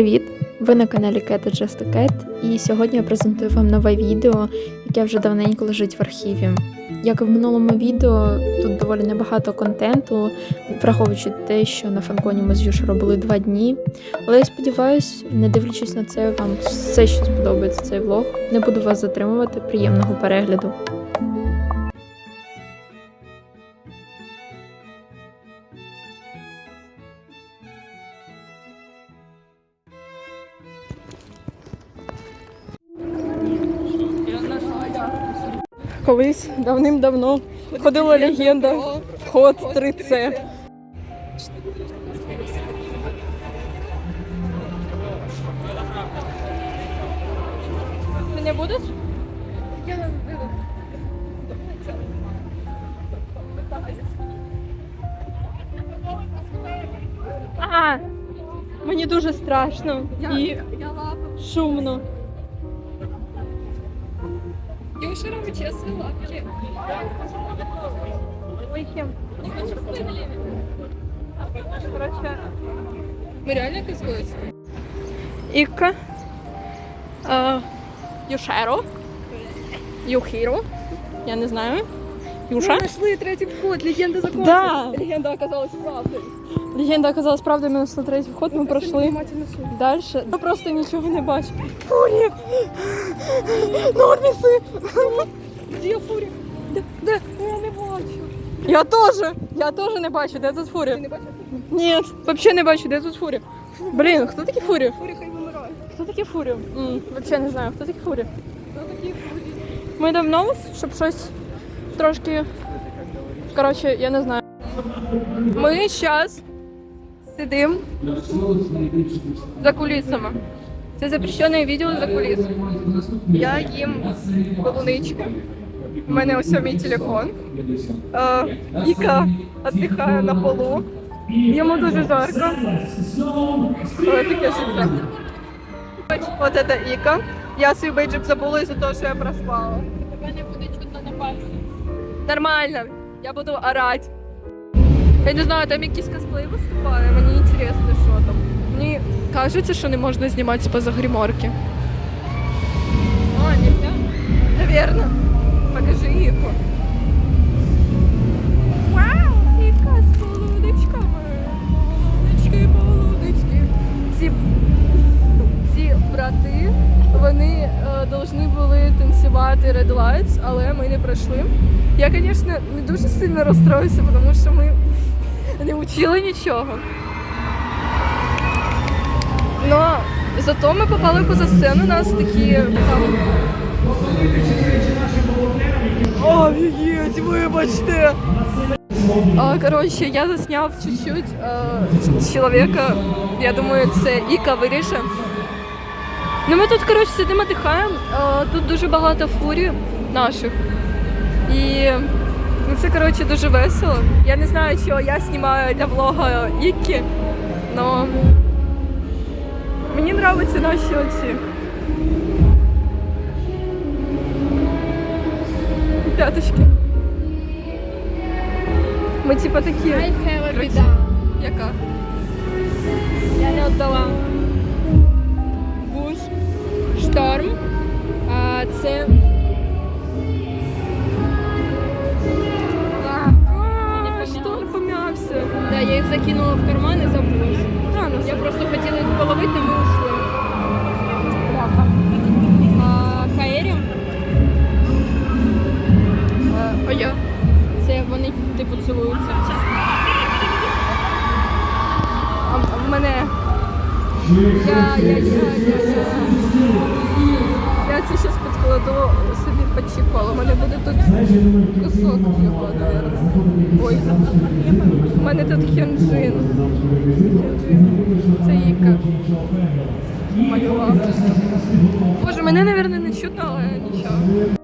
Привіт! Ви на каналі Cat Just a Cat, і сьогодні я презентую вам нове відео, яке вже давненько лежить в архіві. Як і в минулому відео, тут доволі небагато контенту, враховуючи те, що на фанконі ми з Юшеро були два дні. Але я сподіваюся, не дивлячись на це, вам все ще сподобається цей влог. Не буду вас затримувати. Приємного перегляду. Колись давним-давно ходила легенда вход 3C. Ти не будеш? Я не А, мені дуже страшно і шумно. Юшера вычесывай лапки. Короче, Мы реально козлуемся? Ікка, е, Юшеро, Юхіро, я не знаю. Юша. Мы нашли третий вход, легенда закончилась. Да. Легенда оказалась правдой. Легенда оказалась правдой, минус на третій вход, Внимательно слушай. далі. Я просто нічого не бачу. Фурі! Норміси! Где Фурик? Де? Де? Я не бачу. Я теж! Я теж не бачу, де тут Ти фурі. не бачиш? Ні, взагалі не бачу, де тут фурі. Блін, хто такі фурі? Фурик хай вимирає. Хто такі фурі? М, Взагалі не знаю, хто такі фурі. Хто такі Фурі? Ми давно, щоб щось трошки. Коротше, я не знаю. Ми зараз сидимо за кулісами. Це запрещене відео за кулісами. Я їм полунички. У мене ось мій телефон. Е, Іка віддихає на полу. Йому дуже жарко. Ось таке життя. Ось це Іка. Я свій бейджик забула із-за того, що я проспала. Мене буде чутно на пальці. Нормально, я буду орать. Я не знаю, там якийсь косплей виступає, мені інтересно, що там. Мені кажеться, що не можна знімати з позагриморки. А, нельзя? Наверно. Покажи Іку. Вау, Іка з полуничками. Полунички, полунички. Ці, ці брати, вони е, були танцювати Red Lights, але ми не пройшли. Я, звісно, не дуже сильно розстроюся, тому що ми не вчили нічого. Но зато ми попали поза сцену, нас такі там Офігеть, вибачте. А, коротше, я засняв чуть-чуть е, чоловіка. Я думаю, це Іка виріше. Ну ми тут, коротше, сидимо, дихаємо. Е, тут дуже багато фурі наших. І ну, це, коротше, дуже весело. Я не знаю, що я знімаю для влога Ікі, але мені подобаються наші оці. П'яточки. Ми типа такі. Яка? Я, я, я, я, я. Я це зараз підкладу собі під чехол. У мене буде тут кусок його. Ой. У мене тут хюнджин. Це Іка. Малював. Боже, мене, мабуть, не чутно, але нічого.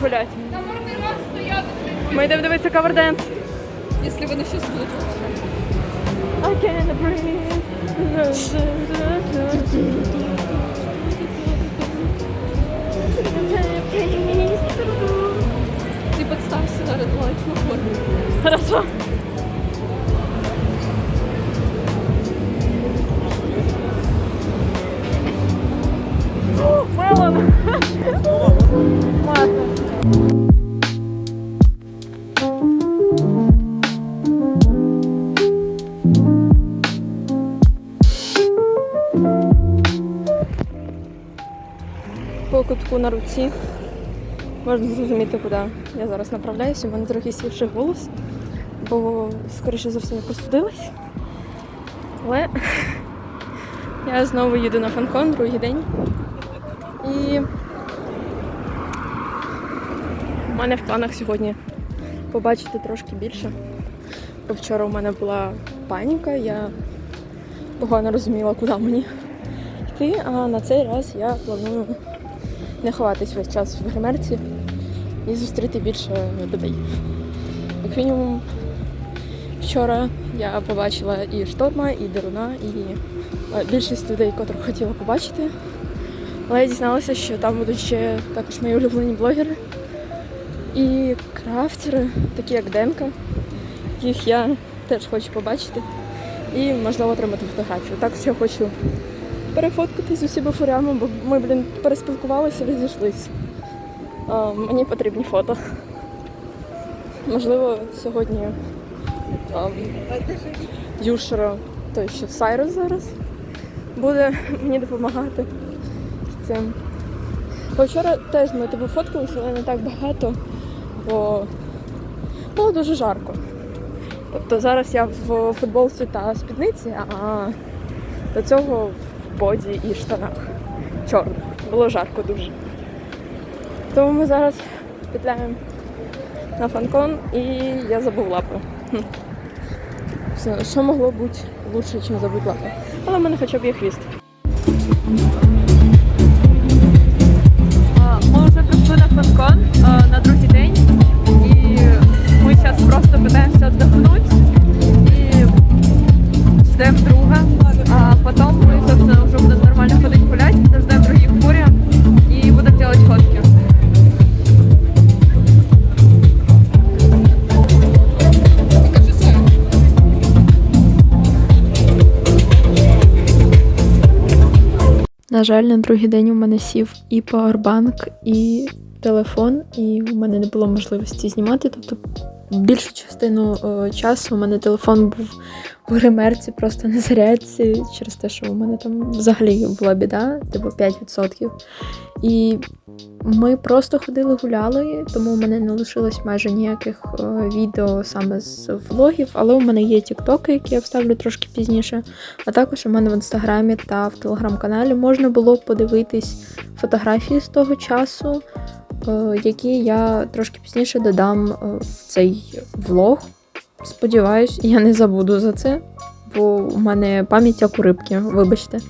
Йдемо кудись гуляти. Ми йдемо дивитися каверденс. Якщо вони щось будуть. I can't breathe. Ти підстався зараз лайк на форму. Хорошо. Мелон. Класно. По кутку на руці можна зрозуміти, куди я зараз направляюся. У мене трохи сівший голос бо, скоріше за все, я простудилась. Але я знову їду на фанкон другий день. І в мене в планах сьогодні побачити трошки більше. Бо вчора у мене була паніка, я погано розуміла, куди мені йти, а на цей раз я планую не ховатись весь час в гримерці і зустріти більше людей. Як мінімум, вчора я побачила і шторма, і Деруна, і більшість людей, котрих хотіла побачити. Але я дізналася, що там будуть ще також мої улюблені блогери і крафтери, такі як Денка, яких я теж хочу побачити і можливо отримати фотографію. Також я хочу перефоткатись з усіма фурями, бо ми, блін, переспілкувалися, розійшлись. А, мені потрібні фото. Можливо, сьогодні а, Юшера, той що Сайрус зараз, буде мені допомагати з цим. Вчора теж ми тебе фоткалися, але не так багато, бо було дуже жарко. Тобто зараз я в футболці та спідниці, а до цього в боді і штанах чорних. Було жарко дуже. Тому ми зараз петляємо на фанкон і я забув лапу. Все, Що могло бути лучше, ніж забути лапу? Але в мене хоча б є хвіст. Ми вже прийшли на фанкон на другий А потім ми, собственно, вже будемо нормально ходити гуляти, дождемо других фурі і будемо робити фотки. На жаль, на другий день у мене сів і пауербанк, і телефон, і у мене не було можливості знімати. Тобто більшу частину е, часу у мене телефон був в гримерці, просто на зарядці, через те, що у мене там взагалі була біда, типу 5%. І ми просто ходили гуляли, тому у мене не лишилось майже ніяких е, відео саме з влогів, але у мене є тіктоки, які я вставлю трошки пізніше. А також у мене в інстаграмі та в телеграм-каналі можна було подивитись фотографії з того часу, які я трошки пізніше додам е, в цей влог. Сподіваюсь, я не забуду за це, бо в мене пам'ять як у рибки, вибачте.